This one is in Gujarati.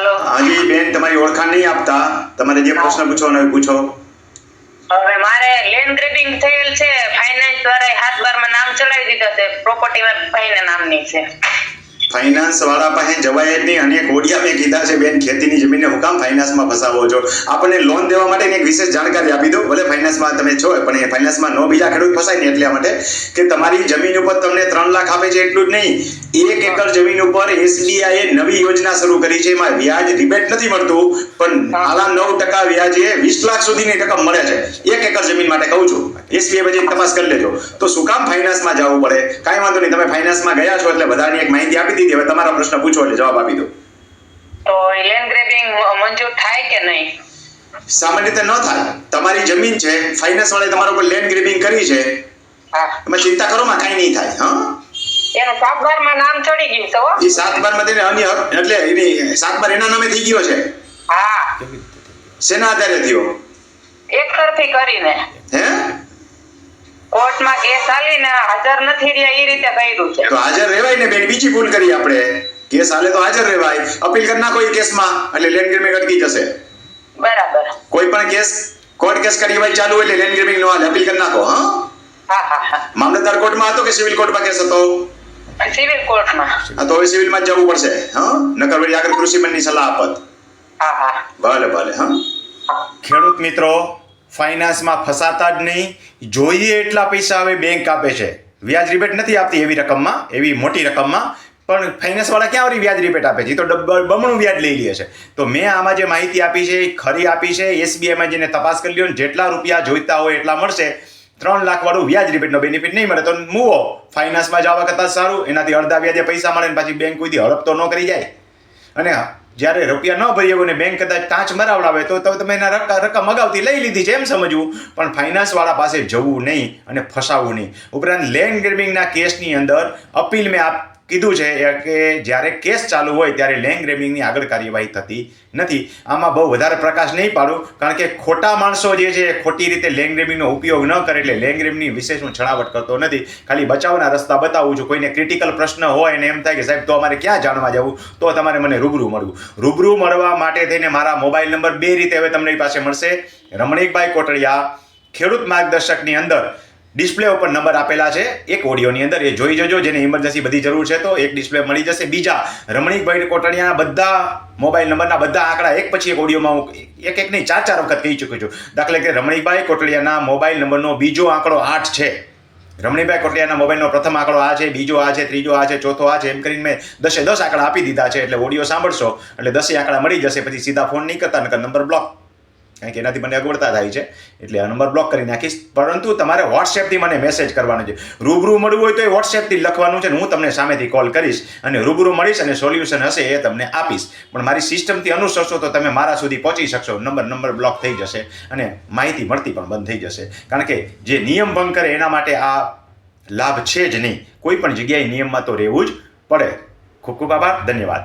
હાજી બેન તમારી ઓળખાણ નહીં આપતા. તમારે જે પ્રશ્ન પૂછવાનો હોય પૂછો. હવે મારે લેન્ડ ગ્રેબિંગ થયેલ છે. ફાઇનાન્સ દ્વારા હાથ બારમાં નામ ચડાવી દીધા છે. પ્રોપર્ટી ભાઈના નામની છે. ફાઇનાન્સ વાળા પાસે જવાય જ નહીં. અને એક ઓડિયા મેં કીધા છે બેન ખેતીની જમીનને હું કામ ફાઇનાન્સમાં ફસાવો છો. આપણને લોન દેવા માટેની એક વિશેષ જાણકારી આપી દો. ભલે ફાઇનાન્સમાં તમે છો, પણ એ ફાઇનાન્સમાં નો બીજા ખેડૂત ફસાય ને એટલા માટે કે તમારી જમીન ઉપર તમને ત્રણ લાખ આપે છે એટલું જ નહીં. એક એકર જમીન ઉપર એસબીઆઈ એ નવી યોજના શરૂ કરી છે, એમાં વ્યાજ રિબેટ નથી મળતું, પણ આલા નવ ટકા વ્યાજે વીસ લાખ સુધીની રકમ મળે છે. એક એકર જમીન માટે કહું છું. એસબીઆઈ પછી તપાસ કરી લેજો. તો શું કામ ફાઇનાન્સમાં જવું પડે? કાંઈ વાંધો નહીં, તમે ફાઇનાન્સમાં ગયા છો એટલે બધાની એક માહિતી આપી દીધી. હવે તમારા પ્રશ્ન પૂછો એટલે જવાબ આપી દો તો લેન્ડ ગ્રેબિંગ મંજૂર થાય કે નહીં? સામાન્ય રીતે ન થાય. તમારી જમીન છે ફાઇનાન્સ વાળે તમારા ઉપર લેન્ડ ગ્રેબિંગ કરી છે. એમાં ચિંતા કરો માં કાંઈ નહીં થાય હા? એનું સાત બારમાં નામ ચડી ગયું છે એ સાત બારમાં તેને અન્ય એટલે એની સાત બાર એના નામે થઈ ગયો છે. હા. શેના આધારે થયો? એક તરફી કરીને. હે? કોર્ટમાં કેસ હાલીને હાજર નથી રહ્યા એ રીતે કર્યું છે. તો હાજર રહેવાય ને બેન બીજી ભૂલ કરી આપણે. કેસ હાલે તો હાજર રહેવાય. અપીલ કરી નાખો એ કેસમાં એટલે લેન્ડ ગ્રેમિંગ અટકી જશે. બરાબર. કોઈ પણ કેસ કોર્ટ કેસ કાર્યવાહી ચાલુ હોય એટલે લેન્ડ ગ્રેબિંગ નો હાલ અપીલ કરી નાખો હા? મામલતદાર કોર્ટમાં હતો કે સિવિલ કોર્ટમાં કેસ હતો? સિવિલ કોર્ટમાં હા તો હવે સિવિલમાં જવું પડશે હા? નકર વળી આગળ કૃષિમનની સલાહ આપત. હા હા. ભલે ભલે હા? ખેડૂત મિત્રો ફાઇનાન્સમાં ફસાતા જ નહીં. જોઈએ એટલા પૈસા હવે બેંક આપે છે. વ્યાજ રિબેટ નથી આપતી એવી રકમમાં એવી મોટી રકમમાં. પણ ફાઇનાન્સવાળા ક્યાં વળી વ્યાજ રિપેટ આપે છે? એ તો બમણું વ્યાજ લઈ લે છે. તો મેં આમાં જે માહિતી આપી છે, એ ખરી આપી છે. એસબીઆઈમાં જેને તપાસ કરી ને, જેટલા રૂપિયા જોઈતા હોય એટલા મળશે. ત્રણ લાખ વાળું વ્યાજ રિપેટનો બેનિફિટ નહીં મળે. તો મૂવો ફાઇનાન્સમાં જવા કરતાં સારું, એનાથી અડધા વ્યાજે પૈસા મળે ને પાછી બેંક કોઈથી હડપ તો ન કરી જાય. અને જ્યારે રૂપિયા ન ભરી અને બેંક કદાચ ટાંચ મરાવડાવે, તો તમે એના રકમ રકમ અગાઉથી લઈ લીધી છે એમ સમજવું. પણ ફાઇનાન્સવાળા પાસે જવું નહીં અને ફસાવવું નહીં. ઉપરાંત લેન્ડ ગ્રેબિંગના કેસની અંદર અપીલ મેં આપ કીધું છે કે જ્યારે કેસ ચાલુ હોય ત્યારે લેન્ડ ગ્રેબિંગની આગળ કાર્યવાહી થતી નથી. આમાં બહુ વધારે પ્રકાશ નહીં પાડું, કારણ કે ખોટા માણસો જે છે ખોટી રીતે લેન્ડ ગ્રેબિંગનો ઉપયોગ ન કરે એટલે લેન્ડ ગ્રેબિંગની વિશેષ હું છણાવટ કરતો નથી. ખાલી બચાવના રસ્તા બતાવું છું. કોઈને ક્રિટિકલ પ્રશ્ન હોય ને એમ થાય કે સાહેબ, તો અમારે ક્યાં જાણવા જવું? તો તમારે મને રૂબરૂ મળવું. રૂબરૂ મળવા માટે થઈને મારા મોબાઈલ નંબર બે રીતે હવે તમને પાસે મળશે. રમણીકભાઈ કોટડિયા, ખેડૂત માર્ગદર્શકની અંદર ડિસ્પ્લે ઉપર નંબર આપેલા છે. એક ઓડિયોની અંદર એ જોઈ જજો, જેને ઇમરજન્સી બધી જરૂર છે તો એક ડિસ્પ્લે મળી જશે. બીજા રમણીકભાઈ કોટડિયાના બધા મોબાઈલ નંબરના બધા આંકડા એક પછી એક ઓડિયોમાં હું એક એક નહીં, ચાર ચાર વખત કહી ચૂક્યો છું. દાખલા કે રમણીકભાઈ કોટડિયાના મોબાઈલ નંબરનો બીજો આંકડો આઠ છે. રમણીભાઈ કોટડિયાના મોબાઈલનો પ્રથમ આંકડો આ છે, બીજો આ છે, ત્રીજો આ છે, ચોથો આ છે, એમ કરીને મેં દસે દસ આંકડા આપી દીધા છે. એટલે ઓડિયો સાંભળશો. એટલે દસે આંકડા મળી જશે, પછી સીધા ફોન નહીં કરતા, નકર નંબર બ્લોક કારણ કે એનાથી મને અગવડતા થાય છે. એટલે આ નંબર બ્લોક કરી નાખીશ. પરંતુ તમારે વોટ્સએપથી મને મેસેજ કરવાનો છે. રૂબરૂ મળવું હોય તો એ વોટ્સએપથી લખવાનું છે ને હું તમને સામેથી કોલ કરીશ અને રૂબરૂ મળીશ અને સોલ્યુશન હશે એ તમને આપીશ. પણ મારી સિસ્ટમથી અનુસરશો તો તમે મારા સુધી પહોંચી શકશો. નંબર નંબર બ્લોક થઈ જશે અને માહિતી મળતી પણ બંધ થઈ જશે. કારણ કે જે નિયમ ભંગ કરે એના માટે આ લાભ છે જ નહીં. કોઈ પણ જગ્યાએ નિયમમાં તો રહેવું જ પડે. ખૂબ ખૂબ આભાર. ધન્યવાદ.